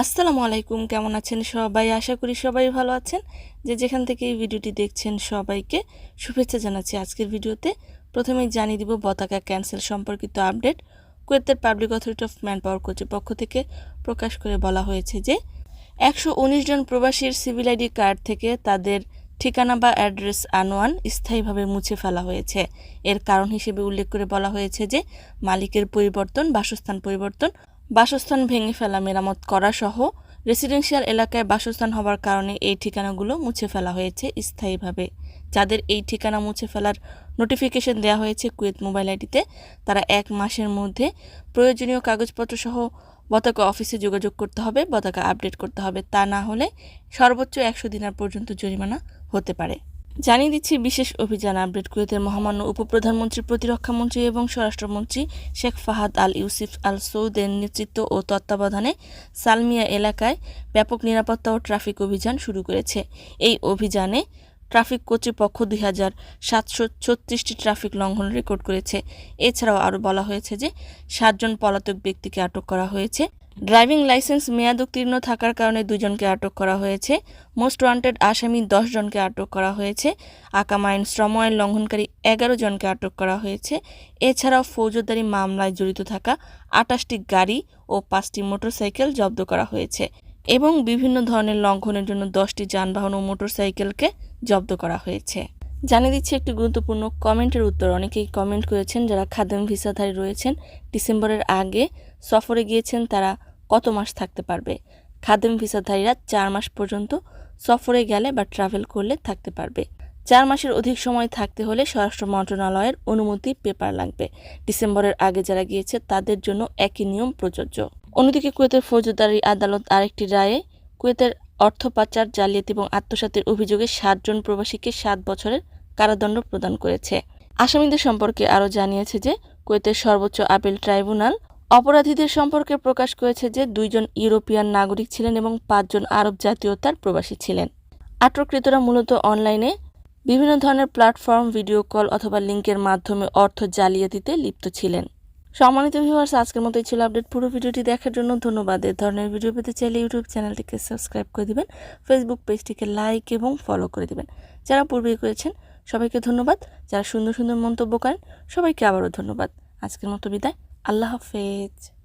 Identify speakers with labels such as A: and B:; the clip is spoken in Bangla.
A: আসসালামু আলাইকুম, কেমন আছেন সবাই? আশা করি সবাই ভালো আছেন। যে যেখান থেকে এই ভিডিওটি দেখছেন সবাইকে শুভেচ্ছা জানাচ্ছি আজকের ভিডিওতে। প্রথমেই জানিয়ে দিব পতাকা ক্যান্সেল সম্পর্কিত আপডেট কুয়েতের public authority of manpower কর্তৃপক্ষ থেকে প্রকাশ করে বলা হয়েছে যে, একশো উনিশ জন প্রবাসীর সিভিল আইডি কার্ড থেকে তাদের ঠিকানা বা অ্যাড্রেস আনোয়ান স্থায়ীভাবে মুছে ফেলা হয়েছে। এর কারণ হিসেবে উল্লেখ করে বলা হয়েছে যে, মালিকের পরিবর্তন, বাসস্থান পরিবর্তন বাসস্থান ভেঙে ফেলা, মেরামত করা সহ রেসিডেন্সিয়াল এলাকায় বাসস্থান হওয়ার কারণে এই ঠিকানাগুলো মুছে ফেলা হয়েছে স্থায়ীভাবে। যাদের এই ঠিকানা মুছে ফেলার নোটিফিকেশন দেওয়া হয়েছে কুয়েত মোবাইল আইডিতে, তারা এক মাসের মধ্যে প্রয়োজনীয় কাগজপত্র সহ পতাকা অফিসে যোগাযোগ করতে হবে পতাকা আপডেট করতে হবে। তা না হলে সর্বোচ্চ একশো দিনার পর্যন্ত জরিমানা হতে পারে। জানিয়ে দিচ্ছি বিশেষ অভিযান আপডেট। কুয়েতের মহামান্য উপপ্রধানমন্ত্রী, প্রতিরক্ষামন্ত্রী এবং স্বরাষ্ট্রমন্ত্রী Sheikh Fahad Al Yousef Al সৌদের নেতৃত্ব ও তত্ত্বাবধানে সালমিয়া এলাকায় ব্যাপক নিরাপত্তা ও ট্রাফিক অভিযান শুরু করেছে। এই অভিযানে ট্রাফিক কর্তৃপক্ষ দুই হাজার সাতশো ছত্রিশটি ট্রাফিক লঙ্ঘন রেকর্ড করেছে। এছাড়াও আরও বলা হয়েছে যে, সাতজন পলাতক ব্যক্তিকে আটক করা হয়েছে। ড্রাইভিং লাইসেন্স মেয়াদ উত্তীর্ণ থাকার কারণে দুজনকে আটক করা হয়েছে। মোস্ট ওয়ান্টেড আসামি জনকে আটক করা হয়েছে। আকাম আইন শ্রম আইন লঙ্ঘনকারী এগারো জনকে আটক করা হয়েছে। এছাড়াও ফৌজদারি মামলায় জড়িত থাকা আটাশটি গাড়ি ও পাঁচটি মোটরসাইকেল জব্দ করা হয়েছে এবং বিভিন্ন ধরনের লঙ্ঘনের জন্য দশটি যানবাহন ও মোটরসাইকেলকে জব্দ করা হয়েছে। জানিয়ে দিচ্ছি একটি গুরুত্বপূর্ণ কমেন্টের উত্তর। অনেকেই কমেন্ট করেছেন যারা খাদেম ভিসাধারী রয়েছেন, ডিসেম্বরের আগে সফরে গিয়েছেন তারা কত মাস থাকতে পারবে? খাদেম ভিসাধারীরা চার মাস পর্যন্ত সফরে গেলে বা ট্রাভেল করলে থাকতে পারবে। চার মাসের অধিক সময় থাকতে হলে স্বরাষ্ট্র মন্ত্রণালয়ের অনুমতি পেপার লাগবে। ডিসেম্বরের আগে যারা গিয়েছে তাদের জন্য একই নিয়ম প্রযোজ্য। অন্যদিকে কুয়েতের ফৌজদারি আদালত আরেকটি রায়ে কুয়েতের অর্থ পাচার, জালিয়াতি এবং আত্মসাতের অভিযোগে সাতজন প্রবাসীকে সাত বছরের কারাদণ্ড প্রদান করেছে। আসামিদের সম্পর্কে আরও জানিয়েছে যে, কুয়েতের সর্বোচ্চ আপিল ট্রাইব্যুনাল অপরাধীদের সম্পর্কে প্রকাশ করেছে যে, দুইজন ইউরোপিয়ান নাগরিক ছিলেন এবং পাঁচজন আরব জাতীয়তার প্রবাসী ছিলেন। আটককৃতরা মূলত অনলাইনে বিভিন্ন ধরনের প্ল্যাটফর্ম, ভিডিও কল অথবা লিঙ্কের মাধ্যমে অর্থ জালিয়াতিতে লিপ্ত ছিলেন। সম্মানিত ভিউয়ার্স আজকের মতোই ছিল আপডেট। পুরো ভিডিওটি দেখার জন্য ধন্যবাদ। এ ধরনের ভিডিও পেতে চাইলে ইউটিউব চ্যানেলটিকে সাবস্ক্রাইব করে দিবেন ফেসবুক পেজটিকে লাইক এবং ফলো করে দিবেন। যারা পূর্বেই করেছেন সবাইকে ধন্যবাদ। যারা সুন্দর সুন্দর মন্তব্য করেন, সবাইকে আবারও ধন্যবাদ। আজকের মতো বিদায়। আল্লাহ হাফেজ।